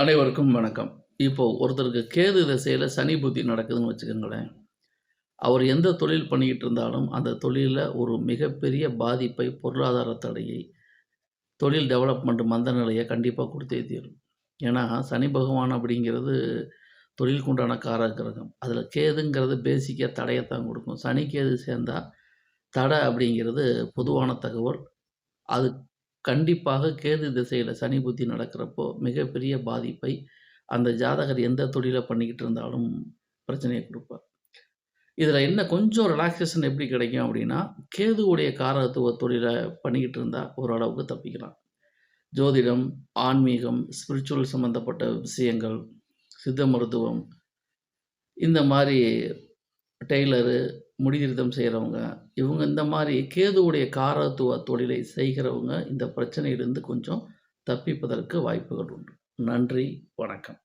அனைவருக்கும் வணக்கம். இப்போது ஒருத்தருக்கு கேது திசையில் சனி புத்தி நடக்குதுன்னு வச்சுக்கோங்களேன் அவர் எந்த தொழில் பண்ணிக்கிட்டு இருந்தாலும், அந்த தொழிலில் ஒரு மிகப்பெரிய பாதிப்பை, பொருளாதார தடையை, தொழில் டெவலப்மெண்ட் மந்த நிலையை கண்டிப்பாக கொடுத்தே தீரும். ஏன்னா, சனி பகவான் அப்படிங்கிறது தொழிலுக்கு உண்டான காரக கிரகம். அதில கேதுங்கிறது பேசிக்காக தடையத்தான் கொடுக்கும் சனி, கேது சேர்ந்தால் தடை அப்படிங்கிறது பொதுவான தகவல். அது கண்டிப்பாக கேது திசையில் சனி புத்தி நடக்கிறப்போ, மிகப்பெரிய பாதிப்பை அந்த ஜாதகர் எந்த தொழிலை பண்ணிக்கிட்டு இருந்தாலும் பிரச்சனையை கொடுப்பார் இதில் என்ன கொஞ்சம் ரிலாக்ஸேஷன் எப்படி கிடைக்கும் அப்படின்னா, கேதுவுடைய காரத்துவ தொழிலை பண்ணிக்கிட்டு இருந்தால் ஓரளவுக்கு தப்பிக்கலாம். ஜோதிடம், ஆன்மீகம், ஸ்பிரிச்சுவல் சம்மந்தப்பட்ட விஷயங்கள், சித்த மருத்துவம், இந்த மாதிரி டெய்லரு, முடிதிருத்தம் செய்கிறவங்க இவங்க இந்த மாதிரி கேதுவுடைய காரத்துவ தொழிலை செய்கிறவங்க, இந்த பிரச்சனையிலிருந்து கொஞ்சம் தப்பிப்பதற்கு வாய்ப்புகள் உண்டு. நன்றி, வணக்கம்.